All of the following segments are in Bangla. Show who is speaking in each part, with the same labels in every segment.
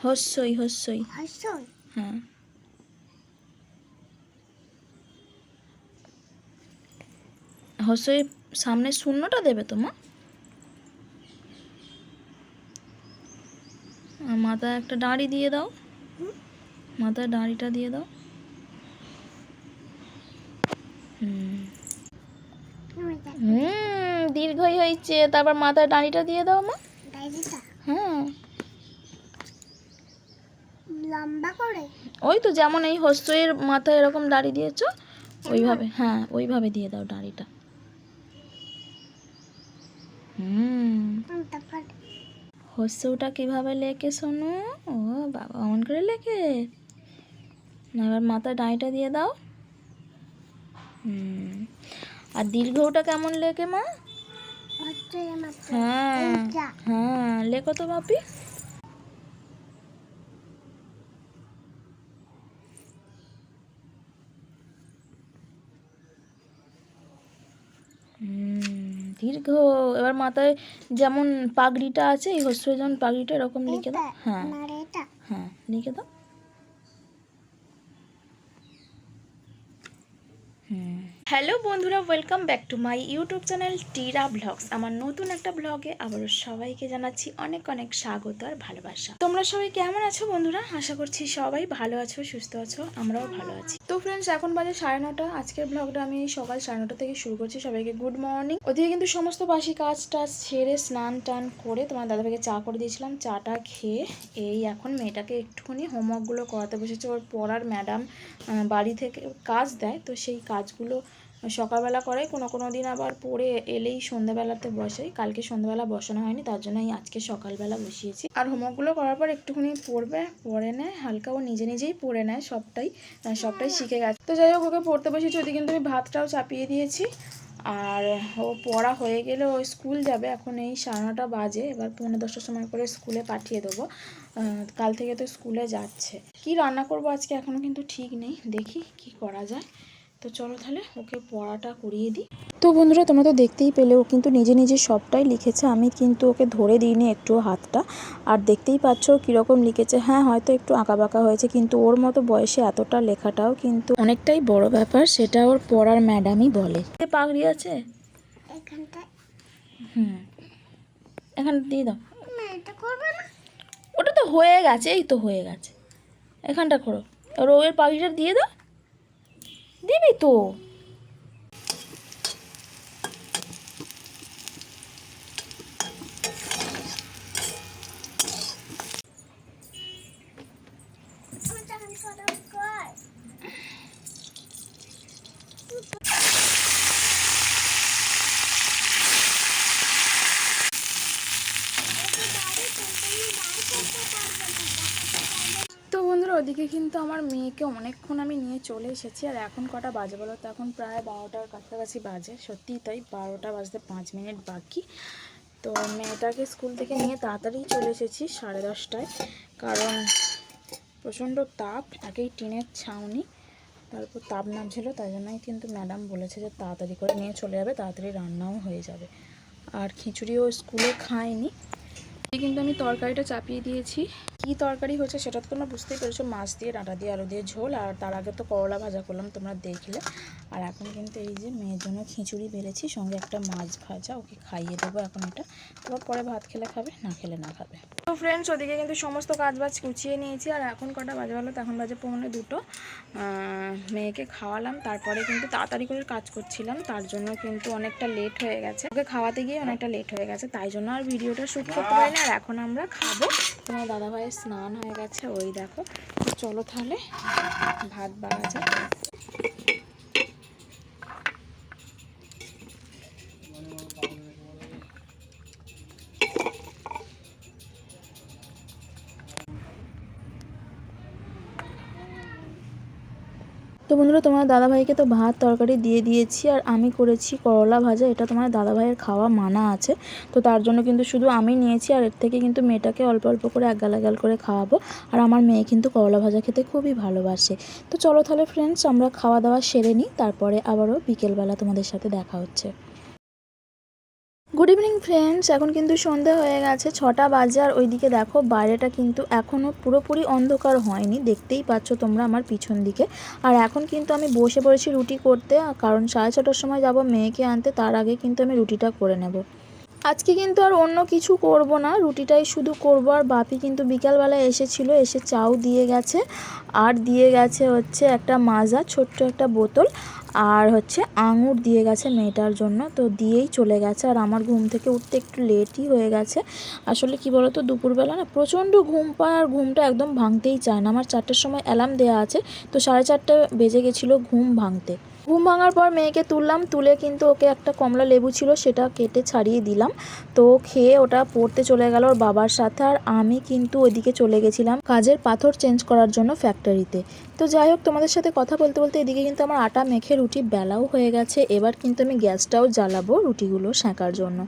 Speaker 1: হস্যই হস্যই। হ্যাঁ। হস্যই সামনে শূন্যটা দেবে তো মা? মাথায় একটা দাঁড়ি দিয়ে দাও। মাথায় দাঁড়িটা দিয়ে দাও। হুম। হুম দীর্ঘই হয়েছে। তারপর মাথায় দাঁড়িটা দিয়ে দাও মা। হ্যাঁ।
Speaker 2: লম্বা করে?
Speaker 1: ওই তো যেমন এই হস্যের মাথায় এরকম দাড়ি দিয়েছ ওইভাবে হ্যাঁ ওইভাবে দিয়ে দাও দাড়িটা। হুম। হস্যটা কীভাবে লেখে শোনো ও বাবা অমন করে লেখে? না, এবার মাথায় দাঁড়িটা দিয়ে দাও। হুম। আর দীর্ঘটা কেমন লেখে মা? হ্যাঁ হ্যাঁ লেখো তো বাপি দীর্ঘ। এবার মাথায় যেমন পাগড়িটা আছে এই হস্রজন পাগড়িটা এরকম লিখে দাও। হ্যাঁ
Speaker 2: না রে এটা।
Speaker 1: হ্যাঁ লিখে দাও। হ্যালো বন্ধুরা welcome back to my YouTube channel Tira vlogs আমার নতুন একটা ব্লগে আবারও সবাইকে জানাচ্ছি অনেক অনেক স্বাগত আর ভালোবাসা। তোমরা সবাই কেমন আছো বন্ধুরা? আশা করছি সবাই ভালো আছো, সুস্থ আছো, আমরাও ভালো আছি। তো ফ্রেন্ডস এখন বাজে সাড়ে নটা। আজকের ব্লগটা আমি সকাল সাড়ে নটা থেকে শুরু করছি। সবাইকে গুড মর্নিং ওদিকে কিন্তু সমস্ত বাসি কাজ টাজ সেরে স্নান টান করে তোমার দাদাভাইকে চা করে দিয়েছিলাম। চাটা খেয়ে এই এখন মেয়েটাকে একটুখানি হোমওয়ার্কগুলো করাতে বসেছে। ওর পড়ার ম্যাডাম বাড়ি থেকে কাজ দেয়। তো সেই কাজগুলো সকালবেলা করে কোনো কোনো দিন আবার পড়ে এলেই সন্ধ্যাবেলাতে বসে কালকে সন্ধ্যাবেলা বসানো হয়নি, তার জন্য আজকে সকালবেলা বসিয়েছি। আর হোমওয়ার্কগুলো করার পর একটুখানি পড়বে, পড়ে নেয় হালকা ও নিজে নিজেই পড়ে নেয়, সবটাই সবটাই শিখে গেছে। তো যাই হোক, ওকে পড়তে বসেছি ওদিকে কিন্তু আমি ভাতটাও চাপিয়ে দিয়েছি। আর ও পড়া হয়ে গেলে ও স্কুল যাবে, এখন এই সাড়ে নটা বাজে, এবার পৌনে দশটার সময় করে স্কুলে পাঠিয়ে দেবো। কাল থেকে তো স্কুলে যাচ্ছে। কি রান্না করব আজকে এখনও কিন্তু ঠিক নেই, দেখি কি করা যায়। তো চলো তাহলে ওকে পড়াটা করিয়ে দিই। তো বন্ধুরা তোমরা তো দেখতেই পেলে ও কিন্তু নিজে নিজে সবটাই লিখেছে। আমি কিন্তু ওকে ধরে দিইনি একটু হাতটা। আর দেখতেই পাচ্ছ কীরকম লিখেছে। হ্যাঁ হয়তো একটু আঁকাবাঁকা হয়েছে কিন্তু ওর মতো বয়সে এতটা লেখাটাও কিন্তু অনেকটাই বড় ব্যাপার সেটা ওর পড়ার ম্যাডামই বলে। পাগড়ি আছে? হুম। এখানে দিয়ে দাও। ওটা তো হয়ে গেছে এই তো হয়ে গেছে। এখানটা করো। আর ওয়ের পাখিটা দিয়ে দাও। দিবি তো
Speaker 2: আমি তখন করার পর
Speaker 1: তো বন্ধুরা ওদিকে কিন্তু আমার মেয়েকে অনেকক্ষণ আমি নিয়ে চলে এসেছি, আর এখন কটা বাজে বলো তো? এখন প্রায় বারোটার কাছাকাছি বাজে, সত্যিই তাই বারোটা বাজতে পাঁচ মিনিট বাকি। তো মেয়েটাকে স্কুল থেকে নিয়ে তাড়াতাড়ি চলে এসেছি সাড়ে দশটায়, কারণ প্রচণ্ড তাপ একেই টিনের ছাউনি, তারপর তাপ নামছিল, তাই জন্যই কিন্তু ম্যাডাম বলেছে যে তাড়াতাড়ি করে নিয়ে চলে যাবে, তাড়াতাড়ি রান্নাও হয়ে যাবে। আর খিচুড়িও স্কুলে খায়নি। কিন্তু আমি তরকারিটা চাপিয়ে দিয়েছি কি তরকারি হচ্ছে সেটা তো তোমরা বুঝতেই পেরেছ। মাছ দিয়ে, ডাঁটা দিয়ে, আলু দিয়ে ঝোল, আর তার আগে তো করলা ভাজা করলাম, তোমরা দেখলে। আর এখন কিন্তু এই যে মেয়ের জন্য খিচুড়ি বেড়েছি সঙ্গে একটা মাছ ভাজা, ওকে খাইয়ে দেবো এখন এটা। তারপর পরে ভাত খেলে খাবে, না খেলে না খাবে। তো ফ্রেন্ডস ওদিকে কিন্তু সমস্ত কাজ বাজ গুছিয়ে নিয়েছি, আর এখন কটা বাজে ভালো তখন বাজে পৌনে দুটো। মেয়েকে খাওয়ালাম, তারপরে কিন্তু তাড়াতাড়ি করে কাজ করছিলাম, তার জন্য কিন্তু অনেকটা লেট হয়ে গেছে। ওকে খাওয়াতে গিয়ে অনেকটা লেট হয়ে গেছে, তাই জন্য আর ভিডিওটা শ্যুট করতে পারি না আর এখন আমরা খাব। তোমার দাদা ভাইয়ের স্নান হয়ে গেছে ওই দেখো। চলো তাহলে ভাত বাড়া যাক তো বন্ধুরা, তোমার দাদাভাইকে তো ভাত, তরকারি দিয়ে দিয়েছি আর আমি করেছি করলা ভাজা। এটা তোমার দাদাভাইয়ের খাওয়া মানা আছে। তো তার জন্য কিন্তু শুধু আমি নিয়েছি আর এর থেকে কিন্তু মেয়েটাকে অল্প অল্প করে এক গাল এক গাল করে খাওয়াবো। আর আমার মেয়ে কিন্তু করলা ভাজা খেতে খুবই ভালোবাসে। তো চলো তাহলে ফ্রেন্ডস আমরা খাওয়া দাওয়া সেরে নিই। তারপরে আবারও বিকেলবেলা তোমাদের সাথে দেখা হচ্ছে। গুড ইভিনিং ফ্রেন্ডস এখন কিন্তু সন্ধ্যা হয়ে গেছে, ছটা বাজার ওইদিকে দেখো বাইরেটা কিন্তু এখনও পুরোপুরি অন্ধকার হয়নি। দেখতেই পাচ্ছ তোমরা আমার পিছন দিকে। আর এখন কিন্তু আমি বসে পড়েছি রুটি করতে, কারণ সাড়ে ছটার সময় যাব মেয়েকে আনতে, তার আগে কিন্তু আমি রুটিটা করে নেব। আজকে কিন্তু আর অন্য কিছু করব না, রুটিটাই শুধু করব। আর বাপি কিন্তু বিকালবেলায় এসেছিল, এসে চাও দিয়ে গেছে। আর দিয়ে গেছে হচ্ছে একটা মাজা, ছোট্ট একটা বোতল। আর হচ্ছে আঙুর দিয়ে গেছে মেয়েটার জন্য, তো দিয়েই চলে গেছে। আর আমার ঘুম থেকে উঠতে একটু লেটই হয়ে গেছে। আসলে কি বলতো, দুপুরবেলা না প্রচণ্ড ঘুম পায়, আর ঘুমটা একদম ভাঙতেই চায় না। আমার চারটের সময় অ্যালার্ম দেওয়া আছে, তো সাড়ে চারটে বেজে গেছিল ঘুম ভাঙতে। ঘুম ভাঙার পর মেয়েকে তুললাম, তুলে কিন্তু ওকে একটা কমলা লেবু ছিল সেটা কেটে ছাড়িয়ে দিলাম। তো খেয়ে ওটা পড়তে চলে গেল ওর বাবার সাথে আর আমি কিন্তু ওইদিকে চলে গেছিলাম কাজের পাথর চেঞ্জ করার জন্য ফ্যাক্টরিতে। তো যাই হোক, তোমাদের সাথে কথা বলতে বলতে এদিকে কিন্তু আমার আটা মেখে রুটি বেলাও হয়ে গেছে। এবার কিন্তু আমি গ্যাসটাও জ্বালাবো রুটিগুলো সেঁকার জন্য।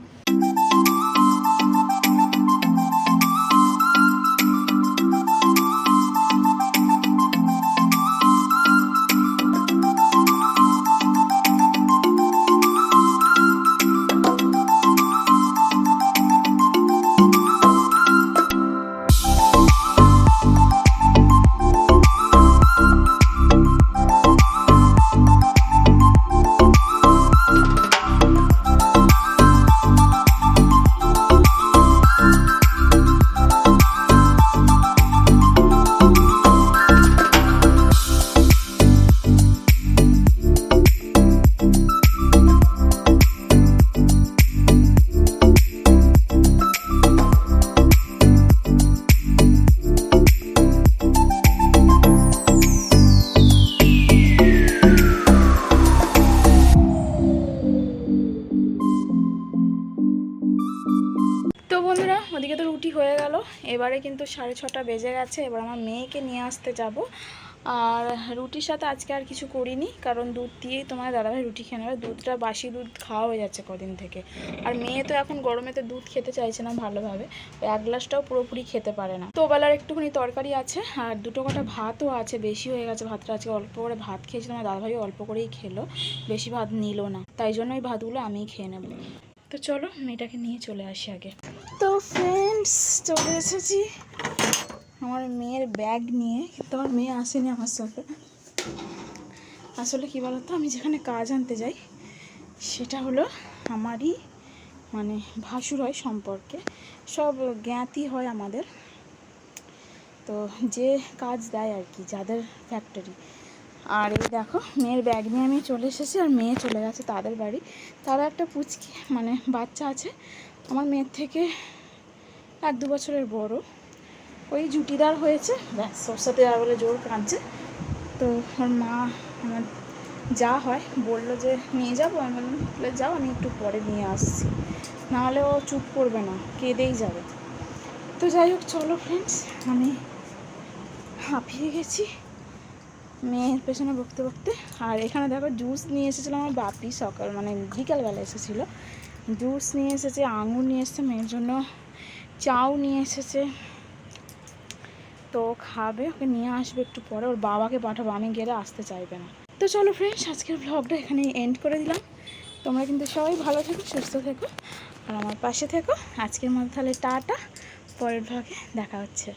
Speaker 1: এবারে কিন্তু সাড়ে ছটা বেজে গেছে, এবার আমার মেয়েকে নিয়ে আসতে যাব। আর রুটির সাথে আজকে আর কিছু করিনি, কারণ দুধ দিয়েই তোমার দাদাভাই রুটি খেয়ে নেবে। দুধটা বাসি দুধ খাওয়া হয়ে যাচ্ছে কদিন থেকে। আর মেয়ে তো এখন গরমেতে দুধ খেতে চাইছে না ভালোভাবে এক গ্লাসটাও পুরোপুরি খেতে পারে না। তো বেলার একটুখানি তরকারি আছে, আর দুটো কটা ভাতও আছে, বেশি হয়ে গেছে ভাতটা। আজকে অল্প করে ভাত খেয়েছিল আমার দাদাভাই অল্প করেই খেলো, বেশি ভাত নিল না। তাই জন্য ওই ভাতগুলো আমিই খেয়ে নেব। তো চলো, মেয়েটাকে নিয়ে চলে আসি আগে। তো ফ্রেন্ডস চলে এসেছি আমার মেয়ের ব্যাগ নিয়ে। কিন্তু আমার মেয়ে আসেনি আমার সাথে। আসলে কী বলতো, আমি যেখানে কাজ আনতে যাই, সেটা হলো আমারই মানে ভাসুর হয় সম্পর্কে। সব জ্ঞাতি হয় আমাদের। তো যে কাজ দেয় আর কি, যাদের ফ্যাক্টরি আর এই দেখো, মেয়ের ব্যাগ নিয়ে আমি চলে এসেছি আর মেয়ে চলে গেছে তাদের বাড়ি। তারা একটা পুচকি মানে বাচ্চা আছে। আমার মেয়ের থেকে এক দু বছরের বড়। ওই জুটিদার হয়েছে। ব্যাস, ওর সাথে আর বলে জোর কাঁদছে। তো ওর মা আমার যা হয়, বলল যে, নিয়ে যাব? আমি বললাম, "তাহলে যাও, আমি একটু পরে নিয়ে আসছি। নাহলে ও চুপ করবে না, কেঁদেই যাবে। তো যাই হোক, চলো ফ্রেন্ডস আমি হাঁপিয়ে গেছি। মেয়ের পেছনে বকতে বকতে। আর এখানে দেখো জুস নিয়ে এসেছিল আমার বাপি সকাল মানে বিকালবেলা এসেছিল। জুস নিয়ে এসেছে, আঙুর নিয়ে এসেছে, মেয়ের জন্য চাও নিয়ে এসেছে। তো খাবে, ওকে নিয়ে আসবে একটু পরে, ওর বাবাকে পাঠাবো, আমি গেলে আসতে চাইবে না। তো চলো ফ্রেন্ডস আজকের ব্লগটা এখানে এন্ড করে দিলাম। তোমরা কিন্তু সবাই ভালো থেকো, সুস্থ থেকো, আর আমার পাশে থেকো। আজকের মতো তাহলে টাটা, পরের ব্লগে দেখা হচ্ছে।